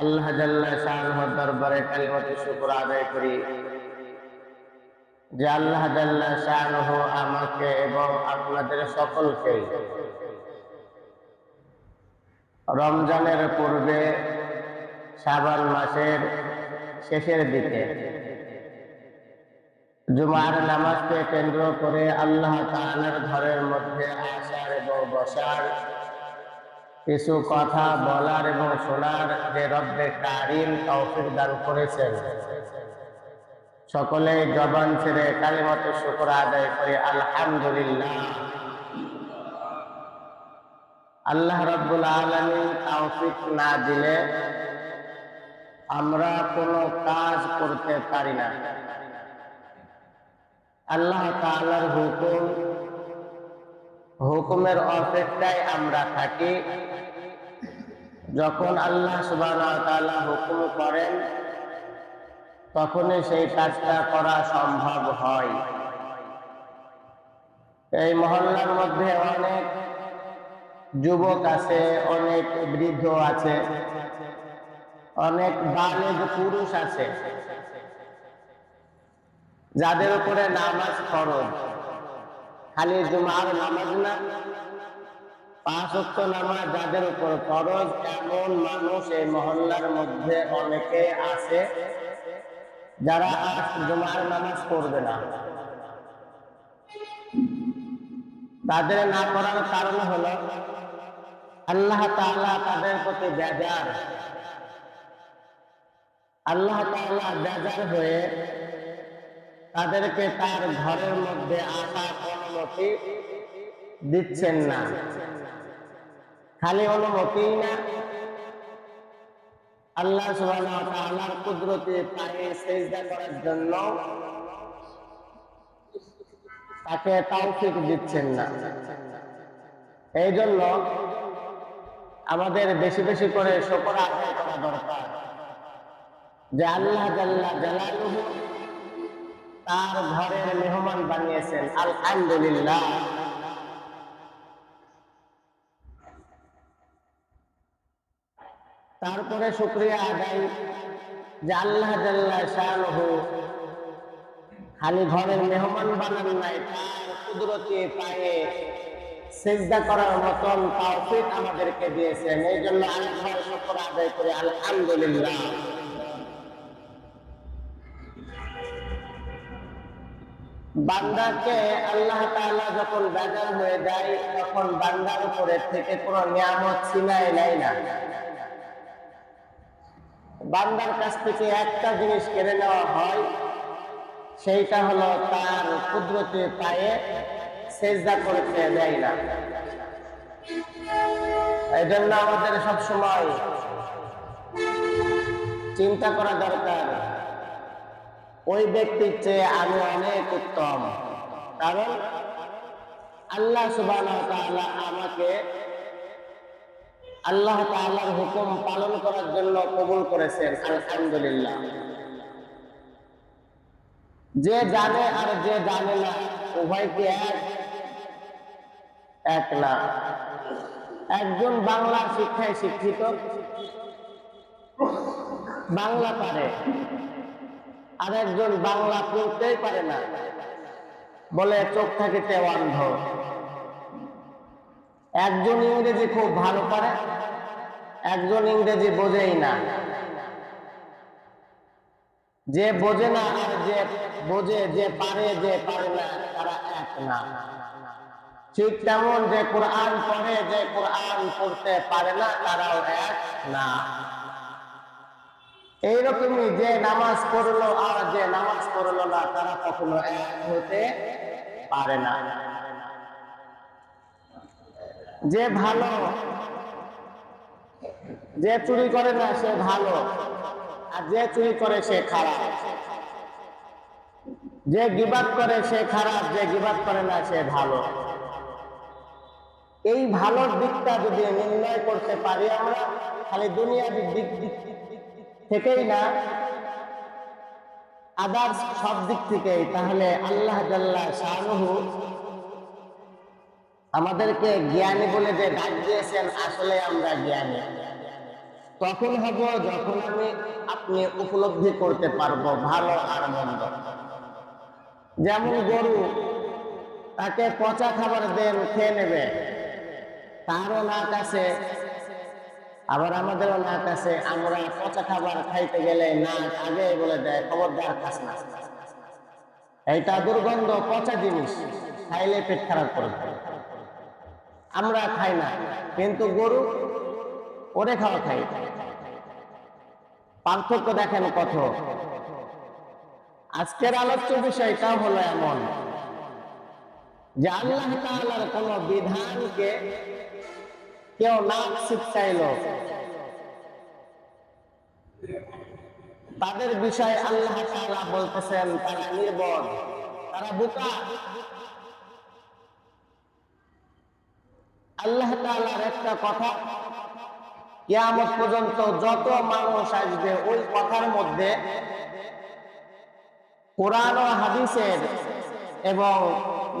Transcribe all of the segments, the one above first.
আল্লাহ জাল্লা শাহ দরবারে কালিমতে শুকর আদায় করি যে আল্লাহ জাল্লা শাহ আমাকে এবং আপনাদের সকলকে রমজানের পূর্বে শাবান মাসের শেষের দিকে জুমার নামাজকে কেন্দ্র করে আল্লাহ তাআলার ঘরের মধ্যে আসার এবং বসার কিছু কথা বলার এবং শোনার যে রব্বে কারিম তৌফিক দান করেছেন। সকলে জবান ছেড়ে কালিমত শুকর আদায় করে আলহামদুলিল্লাহ। আল্লাহ রব্বুল আলমী তৌফিক না দিলে আমরা কোনো কাজ করতে পারি না। আল্লাহ তাআলার হুকুম, হুকুমের অপেক্ষায় আমরা থাকি। যখন আল্লাহ ওয়া হুকুম করেন, তখনই সেই কাজটা করা সম্ভব হয়। এই মহল্লার মধ্যে অনেক যুবক আছে, অনেক বৃদ্ধ আছে, অনেক বালেগ পুরুষ আছে, যাদের উপরে নামাজ ফরজ। খালি জুমার নামাজ না পাঁচ অক্ট নামাজ যাদের উপর ফরজ, এমন মানুষ এই মহল্লার মধ্যে অনেকে আছে যারা আজ জুমার নামাজ পড়বে না। তাদের না করার কারণ হলো আল্লাহ তাআলা তাদের প্রতি বেজার। আল্লাহ তাআলা বেজার হয়ে তাদেরকে তার ঘরের মধ্যে আসার অনুমতি দিচ্ছেন না। খালি অনুমতি না। আল্লাহ সুবহানাহু কুদরতে পায়ে সেজদা করার জন্য তাকে তৌফিক দিচ্ছেন না। এই জন্য আমাদের বেশি বেশি করে শকর আদায় করা দরকার। যে আল্লাহ জাল্লা জালালুহু তার ঘরের মেহমান বানিয়েছেন। আলহামদুলিল্লাহ। তারপরে শুক্রিয়া আদায় যে আল্লাহ জাল্লা শাহু খালি ঘরের মেহমান বানান নাই, তার কুদরতি পায়ে সেজদা করার মতন তৌফিক আমাদেরকে দিয়েছেন। এই জন্য আল্লাহ শুকর আদায় করে, আলহামদুলিল্লাহ। বান্দাকে আল্লাহ তাআলা যখন বেজার হয়ে যায়, তখন বান্দার উপরে থেকে কোনো নিয়ামত ছিনাই নেয় না। বান্দার কাছ থেকে একটা জিনিস কেড়ে নেওয়া হয়, সেইটা হলো তার কুদরতি পায়ে সেজদা করতে দেয় না। এই জন্য আমাদের সবসময় চিন্তা করা দরকার, ওই ব্যক্তির চেয়ে আমি অনেক উত্তম। কারণ আল্লাহ সুবাহ আমাকে আল্লাহ তাআলার হুকুম পালন করার জন্য কবুল করেছেন, আলহামদুলিল্লাহ। যে জানে আর যে জানে না উভয় কি এক এক না। একজন বাংলা শিক্ষায় শিক্ষিত, বাংলা পারে। আর একজন বাংলা পড়তেই পারে না, বলে চোখ থাকিতে অন্ধ একজন ইংরেজি খুব ভালো পারে একজন ইংরেজি বোঝেই না। যে বোঝে না যে বোঝে, যে পারে যে পারে না, তারা এক না। ঠিক তেমন যে কোরআন পড়ে, যে কোরআন পড়তে পারে না, তারাও এক না। এইরকমই যে নামাজ পড়ল আর যে নামাজ পড়ল না, তারা কখনো এক হতে পারে না। যে ভালো, যে চুরি করে না, সে ভালো, আর যে চুরি করে, সে খারাপ। যে গিবাদ করে, সে খারাপ, যে গিবাদ করে না, সে ভালো। এই ভালোর দিকটা যদি নির্ণয় করতে পারি আমরা খালি দুনিয়ার দিক দিক থেকেই না আদার্স সব দিক থেকেই, তাহলে আল্লাহ জাল্লাহ শাহরুহু আমাদেরকে জ্ঞানী বলে যে ডাক দিয়েছেন, আসলে আমরা জ্ঞানী। তখন হব যখন আমি আপনি উপলব্ধি করতে পারব, ভালো আর মন্দ। যেমন গরু, তাকে পচা খাবার দেন, খেয়ে নেবে। তারও নাক আছে, আবার আমাদেরও নাক আছে। আমরা পচা খাবার খাইতে গেলে নাক আগে বলে দেয়, খবরদার খাস না। এইটা দুর্গন্ধ, পচা জিনিস। খাইলে পেট খারাপ করবে আমরা খাই না। কিন্তু গরু, ওরে খাওয়া খাই। পার্থক্য দেখেন কত। আজকের আলোচ্য বিষয়টা হলো এমন যে আল্লাহ তাআলার কোন বিধানকে কেউ নাক শিক্ষাইল। তাদের বিষয়ে আল্লাহ তাআলা বলতেছেন, তারা নির্বোধ তারা বোকা। আল্লাহ তাআলার একটা কথা। কিয়ামত পর্যন্ত যত মানুষ আসবে, ওই কথার মধ্যে কোরআন ও হাদিসের এবং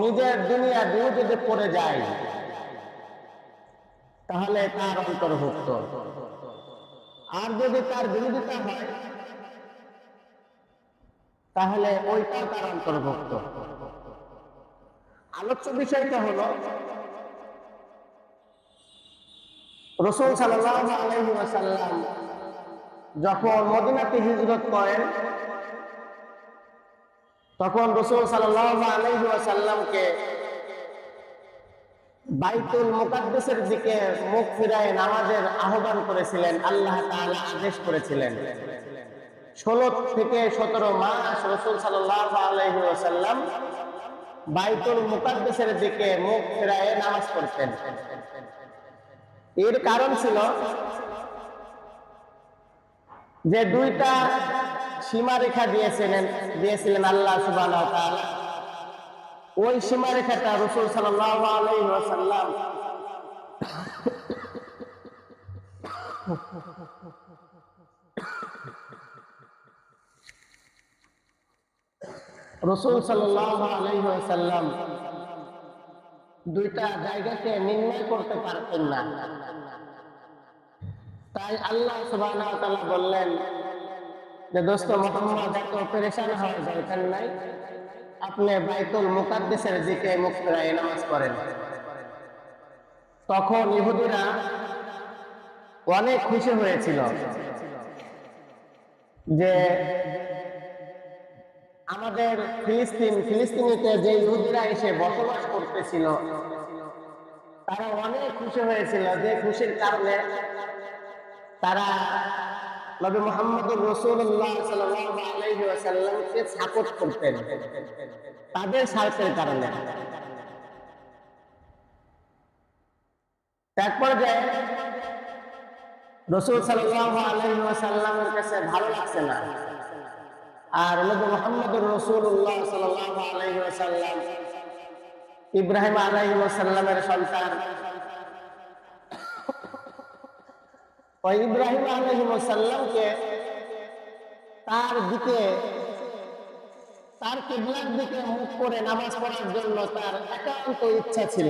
নিজের দুনিয়া দিয়ে যদি পড়ে যায়, তাহলে তার অন্তর্ভুক্ত। আর যদি তার বিরোধিতা হয়, তাহলে ওইটাও তার অন্তর্ভুক্ত। আলোচ্য বিষয়টা হলো রসুল ওয়াসাল্লাম যখন মদিনাতে হিজরত করেন, তখন রসুল আলাইহি বাইতুল মুকাদ্দাসের দিকে মুখ ফিরায় নামাজের আহ্বান করেছিলেন, আল্লাহ আদেশ করেছিলেন। ষোলো থেকে সতেরো মাস রসুল ওয়াসাল্লাম বাইতুল মুকাদ্দাসের দিকে মুখ ফিরায় নামাজ পড়তেন। এর কারণ ছিল যে দুইটা সীমারেখা দিয়েছিলেন দিয়েছিলেন আল্লাহ তাআলা। ওই সীমারেখাটা রাসূল ওয়াসাল্লাম রসুল ওয়াসাল্লাম দুইটা জায়গাকে নির্ণয় করতে পারতেন না। তাই আল্লাহ তাআলা বললেন, যে দোস্ত মোহাম্মদ, এত পেরেশান হওয়ার দরকার নাই। আপনি বাইতুল মুকাদ্দেসের দিকে মুখ ফেরায় নামাজ পড়েন। তখন ইহুদিরা অনেক খুশি হয়েছিল যে আমাদের ফিলিস্তিন, ফিলিস্তিনিতে যে ইহুদিরা এসে বসবাস করতেছিল, তারা অনেক খুশি হয়েছিল যে খুশির কারণে তারা নবী মোহাম্মদুর রসুল্লাহ সাল্লামকে সাপোর্ট করতেন, তাদের স্বার্থের কারণে। তারপর যে রসুল সাল্লাহ আলহিমের কাছে ভালো লাগছে না। আর নবী মোহাম্মদুর সাল্লাহ আলহিম ইব্রাহিম আলহিমের সন্তান। ওই ইব্রাহিম আলহিমসাল্লামকে তার দিকে, তার কিবলার দিকে মুখ করে নামাজ পড়ার জন্য তার একান্ত ইচ্ছা ছিল।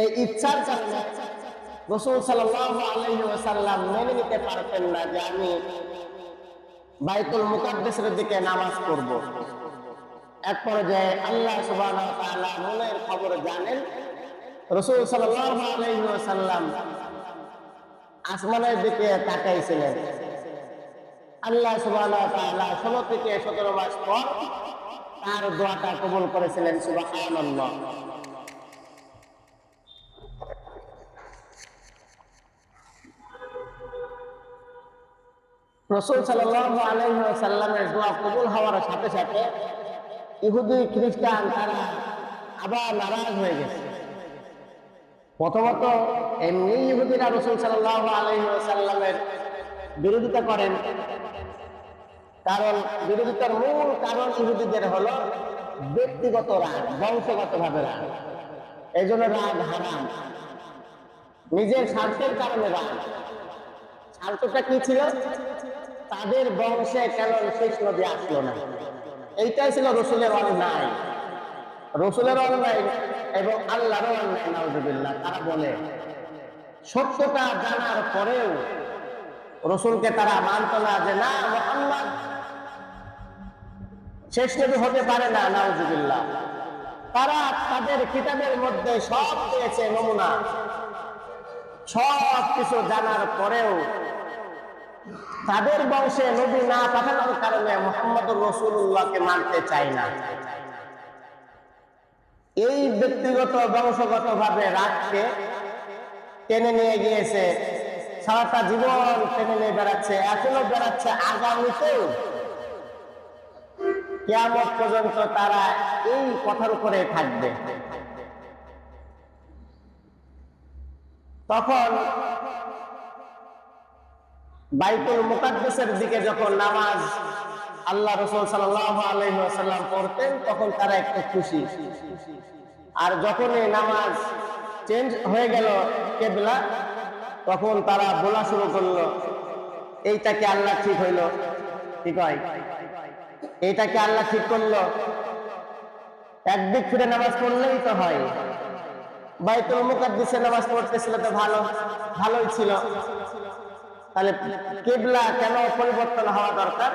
এই ইচ্ছার কারণে রসুল সাল্লাহ আলহিমসাল্লাম মেনে নিতে পারতেন না যে আমি বাইতুল মুকাদ্দেসের দিকে নামাজ পড়ব। এক পর্যায়ে আল্লাহ সুবাহ মনের খবর জানেন। রসুল আলহিমসাল্লাম আসমানের দিকে তাকাইছিলেন। আল্লাহ তাআলা 16 থেকে 17 মাস পর তার দোয়াটা কবুল করেছিলেন, সুবহানাল্লাহ। রসুল সাল্লাল্লাহু আলাইহি ওয়াসাল্লামের দোয়া কবুল হওয়ার সাথে সাথে ইহুদি খ্রিস্টান তারা আবার নারাজ হয়ে গেছে। প্রথমত এমনি ইহুদিরা রসুল সাল্লাহ আলহিমের বিরোধিতা করেন। কারণ বিরোধিতার মূল কারণ ইহুদিদের হলো ব্যক্তিগত রাগ বংশগত ভাবে রাগ। এই জন্য রাগ হারাম। নিজের স্বার্থের কারণে রাগ। স্বার্থটা কি ছিল? তাদের বংশে কেন শেষ নদী আসলো না। এইটাই ছিল রসুলের অন্যায়। রসুলের অন্যায় এবং আল্লাহর অন্যায় তারা বলে, সত্যটা জানার পরেও রসুলকে তারা মানত না যে, না, মোহাম্মদ, শেষ নবী হতে পারে না, নাউজুবিল্লাহ। তারা তাদের কিতাবের মধ্যে সব পেয়েছে নমুনা। সব কিছু জানার পরেও তাদের বংশে নবী না পাঠানোর কারণে মোহাম্মদ রসুল্লাহকে মানতে চায় না। এই ব্যক্তিগত বংশগত ভাবে রাগকে টেনে নিয়ে গিয়েছে। সারাটা জীবন টেনে নিয়ে বেড়াচ্ছে, এখনও বেড়াচ্ছে, আগামীতেও কেয়ামত পর্যন্ত তারা এই কথার উপরে থাকবে। তখন বাইতুল মুকাদ্দাসের দিকে যখন নামাজ আল্লাহ রসুল সাল্লাহ আলহিহাসাল্লাম পড়তেন, তখন তারা একটু খুশি। আর যখনই নামাজ চেঞ্জ হয়ে গেল কেবলা, তখন তারা বলা শুরু করল, এইটাকে আল্লাহ ঠিক হইল। ঠিক হয় এইটাকে আল্লাহ ঠিক করল। একদিক ফিরে নামাজ পড়লেই তো হয়। বাইতুল মুকাদ্দিসে নামাজ পড়তেছিল তো ভালো, ভালোই ছিল। তাহলে কেবলা কেন পরিবর্তন হওয়া দরকার?